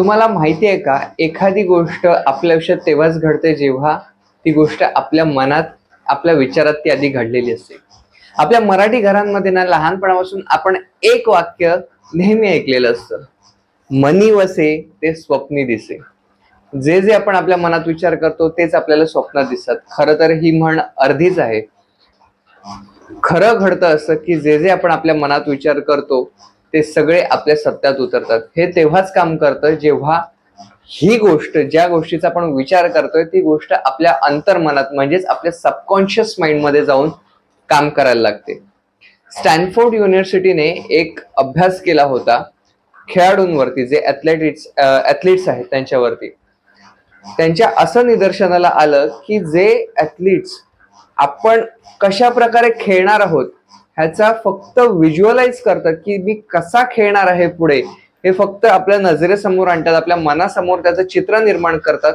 तुम्हाला माहिती आहे का एखादी गोष्ट आपल्या आयुष्यात तेव्हाच घडते जेव्हा ती गोष्ट आपल्या मनात आपल्या विचारात ती आधी घडलेली असते. आपल्या मराठी घरांमध्ये ना लहानपणापासून आपण एक वाक्य नेहमी ऐकलेलं असतं. मनी वसे ते स्वप्नी दिसे. जे जे आपण आपल्या मनात विचार करतो तेच आपल्याला स्वप्नात दिसतात. खरं तर ही म्हण अर्धीच आहे. खरं घडतं असं की जे जे आपण आपल्या मनात विचार करतो ते सगळे आपल्या सत्यात उतरतात. हे तेव्हाच काम करतं जेव्हा ही गोष्ट ज्या गोष्टीचा आपण विचार करतोय ती गोष्ट आपल्या अंतर्मनात म्हणजेच आपल्या सबकॉन्शियस माइंडमध्ये जाऊन काम करायला लागते. स्टॅनफोर्ड युनिव्हर्सिटीने एक अभ्यास केला होता खेळाडूंवरती जे ॲथलेटिक्स ॲथलीट्स आहेत त्यांच्यावरती. त्यांच्या असं निदर्शनाला आलं की जे ॲथलीट्स आपण कशा प्रकारे खेळणार आहोत ह्याचा फक्त व्हिज्युअलाइज करतात की मी कसा खेळणार आहे पुढे. हे फक्त आपल्या नजरेसमोर आणतात आपल्या मनासमोर त्याचं चित्र निर्माण करतात.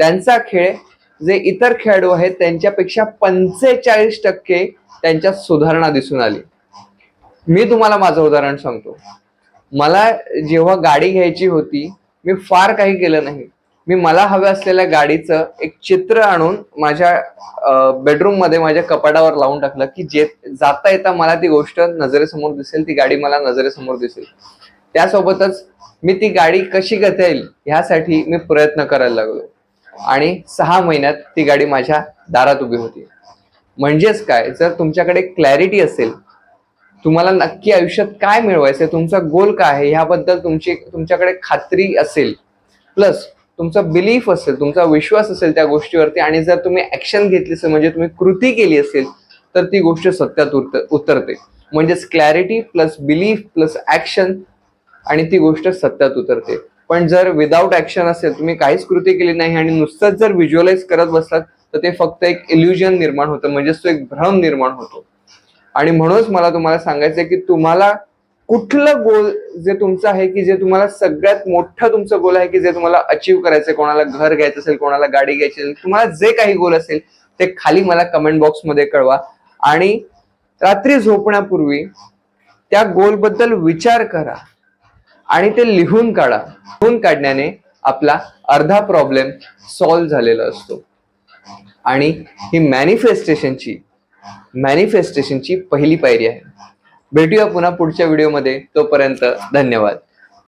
त्यांचा खेळ जे इतर खेळाडू आहेत त्यांच्यापेक्षा पंचेचाळीस टक्के त्यांच्यात सुधारणा दिसून आली. मी तुम्हाला माझं उदाहरण सांगतो. मला जेव्हा गाडी घ्यायची होती मी फार काही केलं नाही. मी मला हव्या असलेल्या गाडीचं एक चित्र आणून माझ्या बेडरूममध्ये माझ्या कपाटावर लावून टाकलं की जे जाता येता मला ती गोष्ट नजरेसमोर दिसेल ती गाडी मला नजरेसमोर दिसेल. त्यासोबतच मी ती गाडी कशी घेता येईल ह्यासाठी मी प्रयत्न करायला लागलो. आणि सहा महिन्यात ती गाडी माझ्या दारात उभी होती. म्हणजेच काय जर तुमच्याकडे क्लॅरिटी असेल तुम्हाला नक्की आयुष्यात काय मिळवायचं तुमचा गोल काय आहे ह्याबद्दल तुमची तुमच्याकडे खात्री असेल प्लस तुमचा बिलीफ असेल तुमचा विश्वास असेल त्या गोष्टीवरती आणि जर तुम्ही ऍक्शन घेतली असेल म्हणजे तुम्ही कृती केली असेल तर ती गोष्ट सत्यात उरत उतरते. म्हणजेच clarity plus belief plus action आणि ती गोष्ट सत्यात उतरते. पण जर विदाऊट ऍक्शन असेल तुम्ही काहीच कृती केली नाही आणि नुसतंच जर व्हिज्युअलाइज करत बसलात तर ते फक्त एक इल्युजन निर्माण होतं म्हणजेच तो एक भ्रम निर्माण होतो. आणि म्हणूनच मला तुम्हाला सांगायचं आहे की तुम्हाला कुठलं गोल जे तुमचं आहे की जे तुम्हाला सगळ्यात मोठं तुमचं गोल आहे की जे तुम्हाला अचीव करायचं कोणाला घर घ्यायचं असेल कोणाला गाडी घ्यायची असेल तुम्हाला जे काही गोल असेल ते खाली मला कमेंट बॉक्समध्ये कळवा. आणि रात्री झोपण्यापूर्वी त्या गोलबद्दल विचार करा. आणि ते लिहून काढा. लिहून काढण्याने आपला अर्धा प्रॉब्लेम सॉल्व्ह झालेला असतो. आणि ही मॅनिफेस्टेशनची मॅनिफेस्टेशनची पहिली पायरी आहे. भेटूया पुन्हा पुढच्या व्हिडिओमध्ये तोपर्यंत धन्यवाद.